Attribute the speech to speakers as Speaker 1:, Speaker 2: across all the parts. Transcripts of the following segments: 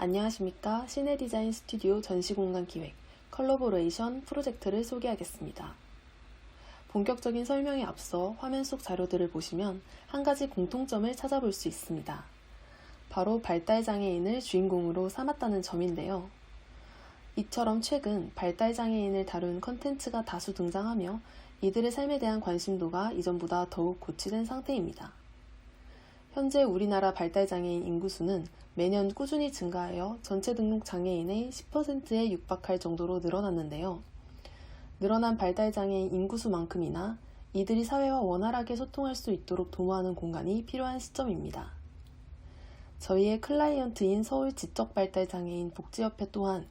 Speaker 1: 안녕하십니까. 시내 디자인 스튜디오 전시공간 기획 컬러보레이션 프로젝트를 소개하겠습니다. 본격적인 설명에 앞서 화면 속 자료들을 보시면 한 가지 공통점을 찾아볼 수 있습니다. 바로 발달장애인을 주인공으로 삼았다는 점인데요. 이처럼 최근 발달장애인을 다룬 컨텐츠가 다수 등장하며 이들의 삶에 대한 관심도가 이전보다 더욱 고취된 상태입니다. 현재 우리나라 발달장애인 인구수는 매년 꾸준히 증가하여 전체 등록 장애인의 10%에 육박할 정도로 늘어났는데요. 늘어난 발달장애인 인구수만큼이나 이들이 사회와 원활하게 소통할 수 있도록 도모하는 공간이 필요한 시점입니다. 저희의 클라이언트인 서울 지적발달장애인 복지협회 또한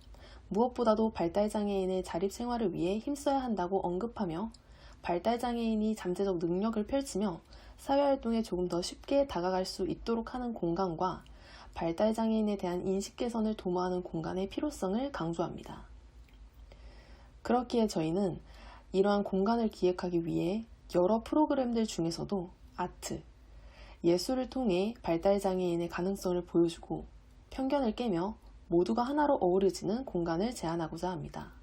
Speaker 1: 무엇보다도 발달장애인의 자립생활을 위해 힘써야 한다고 언급하며 발달장애인이 잠재적 능력을 펼치며 사회활동에 조금 더 쉽게 다가갈 수 있도록 하는 공간과 발달장애인에 대한 인식 개선을 도모하는 공간의 필요성을 강조합니다. 그렇기에 저희는 이러한 공간을 기획하기 위해 여러 프로그램들 중에서도 아트, 예술을 통해 발달장애인의 가능성을 보여주고 편견을 깨며 모두가 하나로 어우러지는 공간을 제안하고자 합니다.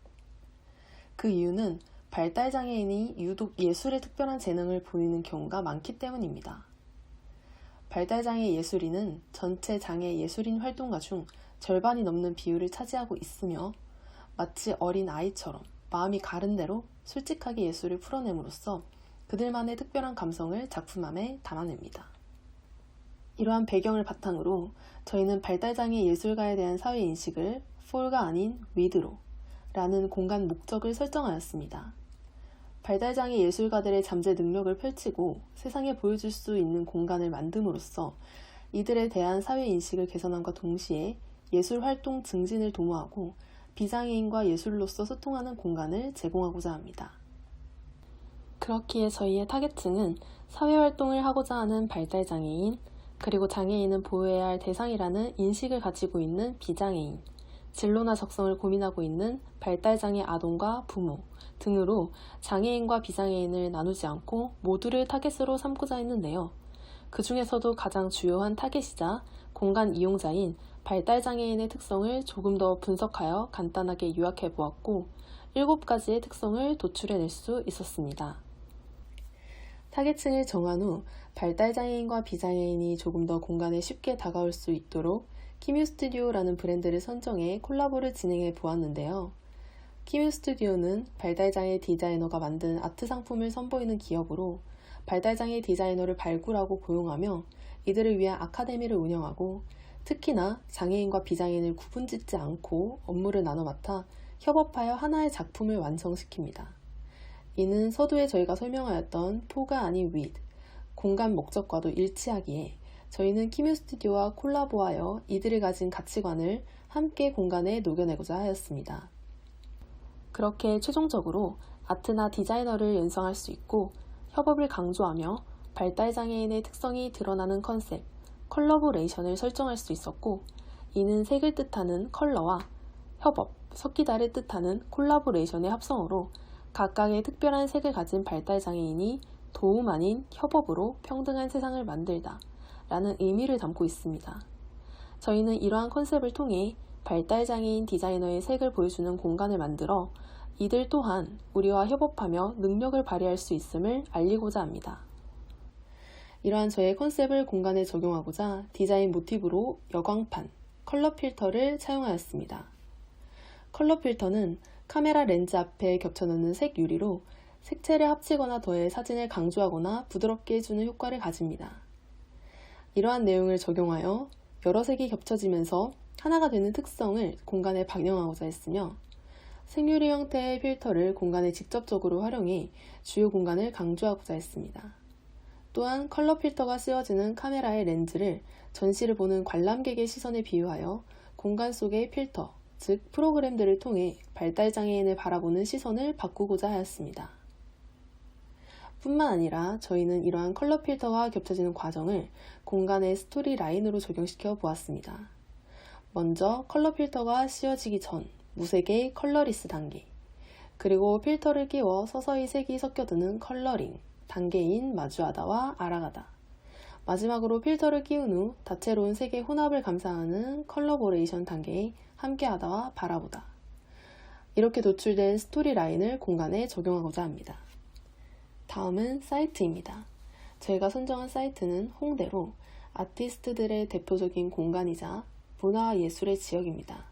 Speaker 1: 그 이유는 발달장애인이 유독 예술에 특별한 재능을 보이는 경우가 많기 때문입니다. 발달장애 예술인은 전체 장애 예술인 활동가 중 절반이 넘는 비율을 차지하고 있으며 마치 어린 아이처럼 마음이 가른 대로 솔직하게 예술을 풀어냄으로써 그들만의 특별한 감성을 작품함에 담아냅니다. 이러한 배경을 바탕으로 저희는 발달장애 예술가에 대한 사회 인식을 for가 아닌 with로 라는 공간 목적을 설정하였습니다. 발달장애 예술가들의 잠재 능력을 펼치고 세상에 보여줄 수 있는 공간을 만듦으로써 이들에 대한 사회 인식을 개선함과 동시에 예술 활동 증진을 도모하고 비장애인과 예술로서 소통하는 공간을 제공하고자 합니다. 그렇기에 저희의 타겟층은 사회 활동을 하고자 하는 발달장애인, 그리고 장애인은 보호해야 할 대상이라는 인식을 가지고 있는 비장애인, 진로나 적성을 고민하고 있는 발달장애 아동과 부모 등으로 장애인과 비장애인을 나누지 않고 모두를 타겟으로 삼고자 했는데요. 그 중에서도 가장 주요한 타겟이자 공간 이용자인 발달장애인의 특성을 조금 더 분석하여 간단하게 요약해 보았고, 7가지의 특성을 도출해낼 수 있었습니다. 타겟층을 정한 후 발달장애인과 비장애인이 조금 더 공간에 쉽게 다가올 수 있도록 키뮤 스튜디오라는 브랜드를 선정해 콜라보를 진행해 보았는데요. 키뮤 스튜디오는 발달장애 디자이너가 만든 아트 상품을 선보이는 기업으로 발달장애 디자이너를 발굴하고 고용하며 이들을 위한 아카데미를 운영하고 특히나 장애인과 비장애인을 구분 짓지 않고 업무를 나눠 맡아 협업하여 하나의 작품을 완성시킵니다. 이는 서두에 저희가 설명하였던 포가 아닌 윗, 공간 목적과도 일치하기에 저희는 키뮤 스튜디오와 콜라보하여 이들이 가진 가치관을 함께 공간에 녹여내고자 하였습니다. 그렇게 최종적으로 아트나 디자이너를 연상할 수 있고 협업을 강조하며 발달장애인의 특성이 드러나는 컨셉, 컬러보레이션을 설정할 수 있었고 이는 색을 뜻하는 컬러와 협업, 섞이다를 뜻하는 콜라보레이션의 합성어로 각각의 특별한 색을 가진 발달장애인이 도움 아닌 협업으로 평등한 세상을 만들다 라는 의미를 담고 있습니다. 저희는 이러한 컨셉을 통해 발달장애인 디자이너의 색을 보여주는 공간을 만들어 이들 또한 우리와 협업하며 능력을 발휘할 수 있음을 알리고자 합니다. 이러한 저의 컨셉을 공간에 적용하고자 디자인 모티브로 여광판, 컬러 필터를 사용하였습니다. 컬러 필터는 카메라 렌즈 앞에 겹쳐놓는 색 유리로 색채를 합치거나 더해 사진을 강조하거나 부드럽게 해주는 효과를 가집니다. 이러한 내용을 적용하여 여러 색이 겹쳐지면서 하나가 되는 특성을 공간에 반영하고자 했으며 생유리 형태의 필터를 공간에 직접적으로 활용해 주요 공간을 강조하고자 했습니다. 또한 컬러 필터가 쓰여지는 카메라의 렌즈를 전시를 보는 관람객의 시선에 비유하여 공간 속의 필터, 즉 프로그램들을 통해 발달장애인을 바라보는 시선을 바꾸고자 하였습니다. 뿐만 아니라 저희는 이러한 컬러 필터와 겹쳐지는 과정을 공간의 스토리 라인으로 적용시켜 보았습니다. 먼저 컬러 필터가 씌워지기 전 무색의 컬러리스 단계, 그리고 필터를 끼워 서서히 색이 섞여드는 컬러링 단계인 마주하다와 알아가다, 마지막으로 필터를 끼운 후 다채로운 색의 혼합을 감상하는 컬러보레이션 단계에 함께하다와 바라보다. 이렇게 도출된 스토리 라인을 공간에 적용하고자 합니다. 다음은 사이트입니다. 저희가 선정한 사이트는 홍대로 아티스트들의 대표적인 공간이자 문화와 예술의 지역입니다.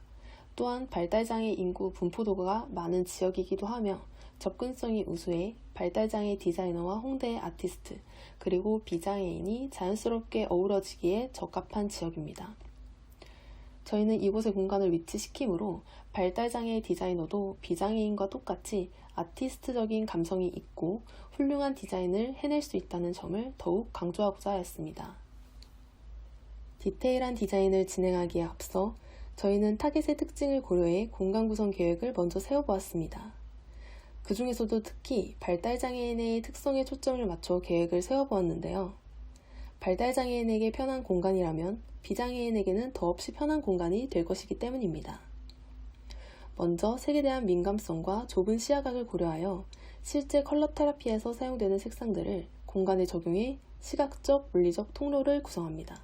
Speaker 1: 또한 발달장애 인구 분포도가 많은 지역이기도 하며 접근성이 우수해 발달장애 디자이너와 홍대의 아티스트, 그리고 비장애인이 자연스럽게 어우러지기에 적합한 지역입니다. 저희는 이곳의 공간을 위치시키므로 발달장애 디자이너도 비장애인과 똑같이 아티스트적인 감성이 있고 훌륭한 디자인을 해낼 수 있다는 점을 더욱 강조하고자 하였습니다. 디테일한 디자인을 진행하기에 앞서 저희는 타겟의 특징을 고려해 공간 구성 계획을 먼저 세워보았습니다. 그 중에서도 특히 발달장애인의 특성에 초점을 맞춰 계획을 세워보았는데요. 발달장애인에게 편한 공간이라면 비장애인에게는 더없이 편한 공간이 될 것이기 때문입니다. 먼저 색에 대한 민감성과 좁은 시야각을 고려하여 실제 컬러 테라피에서 사용되는 색상들을 공간에 적용해 시각적, 물리적 통로를 구성합니다.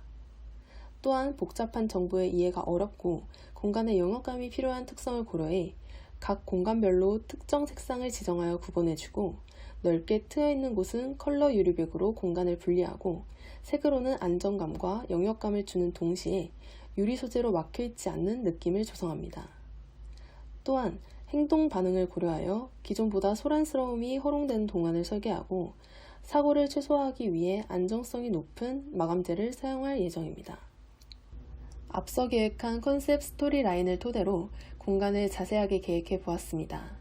Speaker 1: 또한 복잡한 정보의 이해가 어렵고 공간의 영역감이 필요한 특성을 고려해 각 공간별로 특정 색상을 지정하여 구분해주고 넓게 트여있는 곳은 컬러 유리벽으로 공간을 분리하고 색으로는 안정감과 영역감을 주는 동시에 유리 소재로 막혀있지 않는 느낌을 조성합니다. 또한 행동 반응을 고려하여 기존보다 소란스러움이 허용되는 동안을 설계하고 사고를 최소화하기 위해 안정성이 높은 마감재를 사용할 예정입니다. 앞서 계획한 컨셉 스토리 라인을 토대로 공간을 자세하게 계획해 보았습니다.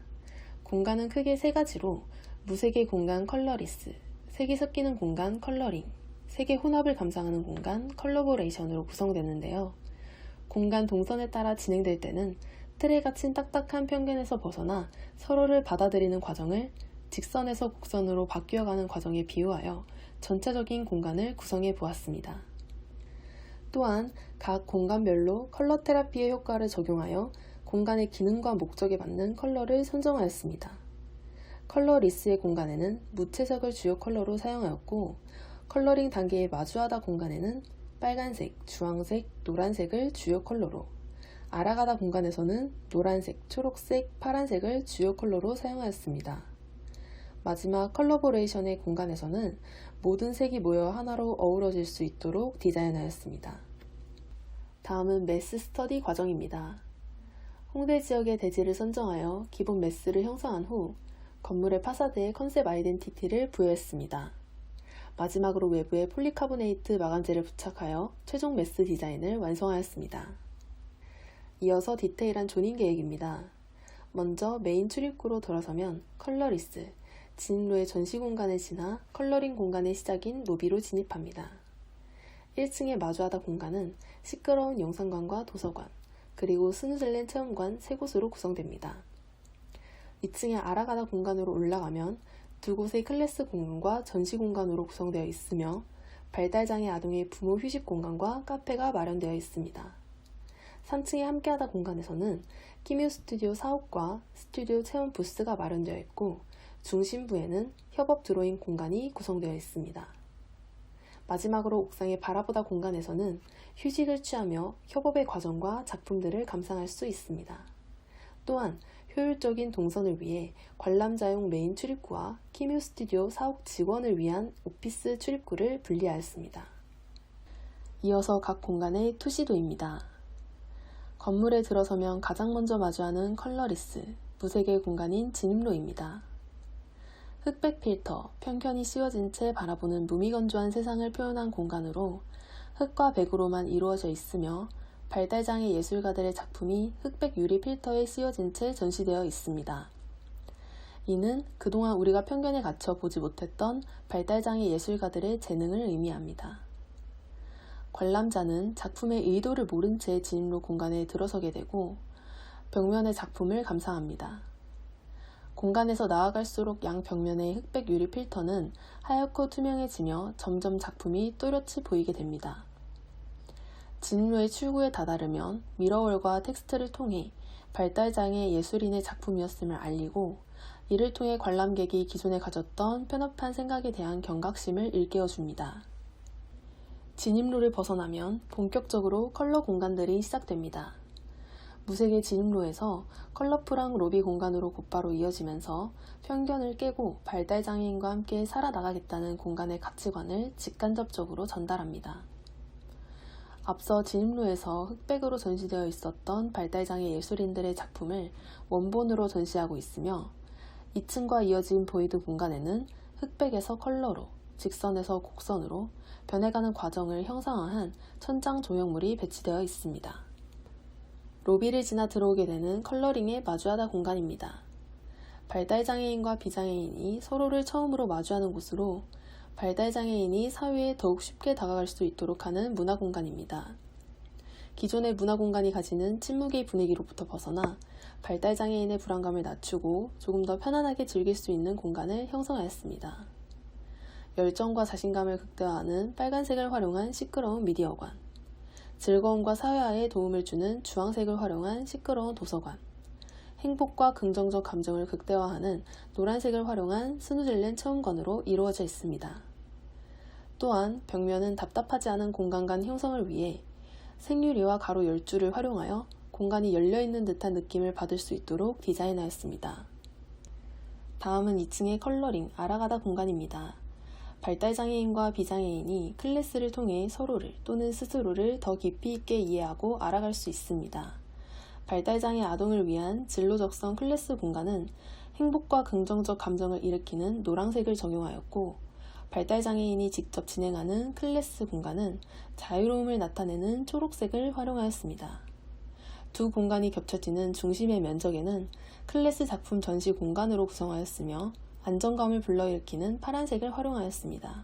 Speaker 1: 공간은 크게 세 가지로 무색의 공간 컬러리스, 색이 섞이는 공간 컬러링, 색의 혼합을 감상하는 공간 컬러보레이션으로 구성되는데요. 공간 동선에 따라 진행될 때는 틀에 갇힌 딱딱한 편견에서 벗어나 서로를 받아들이는 과정을 직선에서 곡선으로 바뀌어가는 과정에 비유하여 전체적인 공간을 구성해 보았습니다. 또한 각 공간별로 컬러 테라피의 효과를 적용하여 공간의 기능과 목적에 맞는 컬러를 선정하였습니다. 컬러 리스의 공간에는 무채색을 주요 컬러로 사용하였고 컬러링 단계의 마주하다 공간에는 빨간색, 주황색, 노란색을 주요 컬러로 알아가다 공간에서는 노란색, 초록색, 파란색을 주요 컬러로 사용하였습니다. 마지막 컬러보레이션의 공간에서는 모든 색이 모여 하나로 어우러질 수 있도록 디자인하였습니다. 다음은 매스 스터디 과정입니다. 홍대 지역의 대지를 선정하여 기본 매스를 형성한 후 건물의 파사드에 컨셉 아이덴티티를 부여했습니다. 마지막으로 외부에 폴리카보네이트 마감재를 부착하여 최종 매스 디자인을 완성하였습니다. 이어서 디테일한 조닝 계획입니다. 먼저 메인 출입구로 돌아서면 컬러리스, 진입로의 전시 공간을 지나 컬러링 공간의 시작인 로비로 진입합니다. 1층의 마주하다 공간은 시끄러운 영상관과 도서관, 그리고 스누젤렌 체험관 세 곳으로 구성됩니다. 2층의 아라가다 공간으로 올라가면 두 곳의 클래스 공간과 전시 공간으로 구성되어 있으며 발달장애 아동의 부모 휴식 공간과 카페가 마련되어 있습니다. 3층의 함께하다 공간에서는 키뮤 스튜디오 사옥과 스튜디오 체험 부스가 마련되어 있고 중심부에는 협업 드로잉 공간이 구성되어 있습니다. 마지막으로 옥상의 바라보다 공간에서는 휴식을 취하며 협업의 과정과 작품들을 감상할 수 있습니다. 또한 효율적인 동선을 위해 관람자용 메인 출입구와 키뮤 스튜디오 사옥 직원을 위한 오피스 출입구를 분리하였습니다. 이어서 각 공간의 투시도입니다. 건물에 들어서면 가장 먼저 마주하는 컬러리스, 무색의 공간인 진입로입니다. 흑백 필터, 편견이 씌워진 채 바라보는 무미건조한 세상을 표현한 공간으로 흑과 백으로만 이루어져 있으며 발달장애 예술가들의 작품이 흑백 유리 필터에 씌워진 채 전시되어 있습니다. 이는 그동안 우리가 편견에 갇혀 보지 못했던 발달장애 예술가들의 재능을 의미합니다. 관람자는 작품의 의도를 모른 채 진입로 공간에 들어서게 되고 벽면의 작품을 감상합니다. 공간에서 나아갈수록 양 벽면의 흑백 유리 필터는 하얗고 투명해지며 점점 작품이 또렷이 보이게 됩니다. 진로의 출구에 다다르면 미러월과 텍스트를 통해 발달장애 예술인의 작품이었음을 알리고 이를 통해 관람객이 기존에 가졌던 편협한 생각에 대한 경각심을 일깨워줍니다. 진입로를 벗어나면 본격적으로 컬러 공간들이 시작됩니다. 무색의 진입로에서 컬러풀한 로비 공간으로 곧바로 이어지면서 편견을 깨고 발달 장애인과 함께 살아나가겠다는 공간의 가치관을 직간접적으로 전달합니다. 앞서 진입로에서 흑백으로 전시되어 있었던 발달장애 예술인들의 작품을 원본으로 전시하고 있으며 2층과 이어진 보이드 공간에는 흑백에서 컬러로, 직선에서 곡선으로 변해가는 과정을 형상화한 천장 조형물이 배치되어 있습니다. 로비를 지나 들어오게 되는 컬러링의 마주하다 공간입니다. 발달장애인과 비장애인이 서로를 처음으로 마주하는 곳으로 발달장애인이 사회에 더욱 쉽게 다가갈 수 있도록 하는 문화 공간입니다. 기존의 문화 공간이 가지는 침묵의 분위기로부터 벗어나 발달장애인의 불안감을 낮추고 조금 더 편안하게 즐길 수 있는 공간을 형성하였습니다. 열정과 자신감을 극대화하는 빨간색을 활용한 시끄러운 미디어관, 즐거움과 사회화에 도움을 주는 주황색을 활용한 시끄러운 도서관, 행복과 긍정적 감정을 극대화하는 노란색을 활용한 스누질렌 체험관으로 이루어져 있습니다. 또한 벽면은 답답하지 않은 공간 간 형성을 위해 생유리와 가로 10줄을 활용하여 공간이 열려있는 듯한 느낌을 받을 수 있도록 디자인하였습니다. 다음은 2층의 컬러링 아라가다 공간입니다. 발달장애인과 비장애인이 클래스를 통해 서로를 또는 스스로를 더 깊이 있게 이해하고 알아갈 수 있습니다. 발달장애 아동을 위한 진로적성 클래스 공간은 행복과 긍정적 감정을 일으키는 노란색을 적용하였고, 발달장애인이 직접 진행하는 클래스 공간은 자유로움을 나타내는 초록색을 활용하였습니다. 두 공간이 겹쳐지는 중심의 면적에는 클래스 작품 전시 공간으로 구성하였으며 안정감을 불러일으키는 파란색을 활용하였습니다.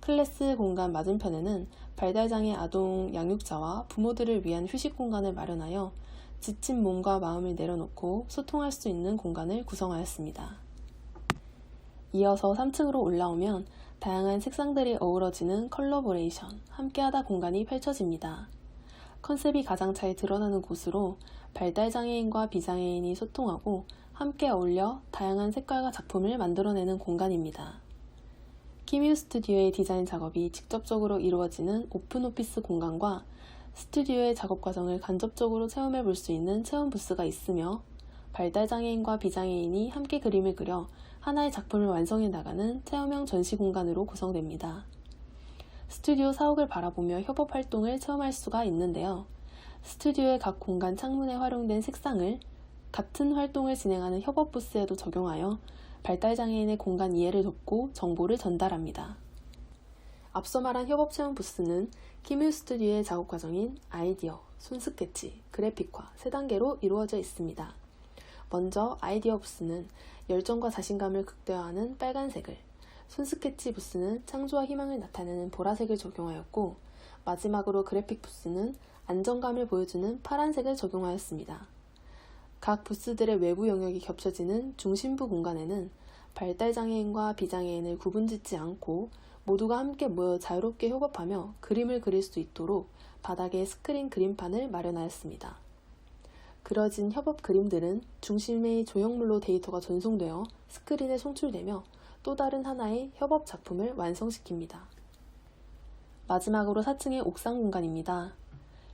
Speaker 1: 클래스 공간 맞은편에는 발달장애 아동 양육자와 부모들을 위한 휴식 공간을 마련하여 지친 몸과 마음을 내려놓고 소통할 수 있는 공간을 구성하였습니다. 이어서 3층으로 올라오면 다양한 색상들이 어우러지는 컬러보레이션, 함께하다 공간이 펼쳐집니다. 컨셉이 가장 잘 드러나는 곳으로 발달장애인과 비장애인이 소통하고 함께 어울려 다양한 색깔과 작품을 만들어내는 공간입니다. 키뮤 스튜디오의 디자인 작업이 직접적으로 이루어지는 오픈 오피스 공간과 스튜디오의 작업 과정을 간접적으로 체험해 볼 수 있는 체험 부스가 있으며 발달 장애인과 비장애인이 함께 그림을 그려 하나의 작품을 완성해 나가는 체험형 전시 공간으로 구성됩니다. 스튜디오 사옥을 바라보며 협업 활동을 체험할 수가 있는데요. 스튜디오의 각 공간 창문에 활용된 색상을 같은 활동을 진행하는 협업 부스에도 적용하여 발달장애인의 공간 이해를 돕고 정보를 전달합니다. 앞서 말한 협업 체험 부스는 키뮤 스튜디오의 작업 과정인 아이디어, 손스케치, 그래픽화 세 단계로 이루어져 있습니다. 먼저 아이디어 부스는 열정과 자신감을 극대화하는 빨간색을, 손스케치 부스는 창조와 희망을 나타내는 보라색을 적용하였고, 마지막으로 그래픽 부스는 안정감을 보여주는 파란색을 적용하였습니다. 각 부스들의 외부 영역이 겹쳐지는 중심부 공간에는 발달장애인과 비장애인을 구분짓지 않고 모두가 함께 모여 자유롭게 협업하며 그림을 그릴 수 있도록 바닥에 스크린 그림판을 마련하였습니다. 그려진 협업 그림들은 중심의 조형물로 데이터가 전송되어 스크린에 송출되며 또 다른 하나의 협업 작품을 완성시킵니다. 마지막으로 4층의 옥상 공간입니다.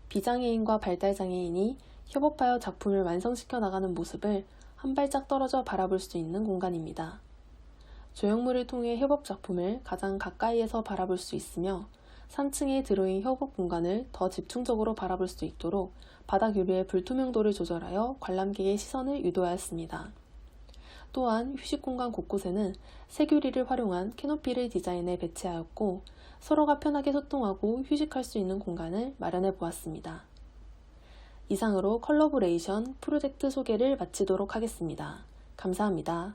Speaker 1: 비장애인과 발달장애인이 협업하여 작품을 완성시켜 나가는 모습을 한 발짝 떨어져 바라볼 수 있는 공간입니다. 조형물을 통해 협업 작품을 가장 가까이에서 바라볼 수 있으며 3층에 들어인 협업 공간을 더 집중적으로 바라볼 수 있도록 바닥 유리의 불투명도를 조절하여 관람객의 시선을 유도하였습니다. 또한 휴식 공간 곳곳에는 세규리를 활용한 캐노피를 디자인해 배치하였고 서로가 편하게 소통하고 휴식할 수 있는 공간을 마련해 보았습니다. 이상으로 컬러브레이션 프로젝트 소개를 마치도록 하겠습니다. 감사합니다.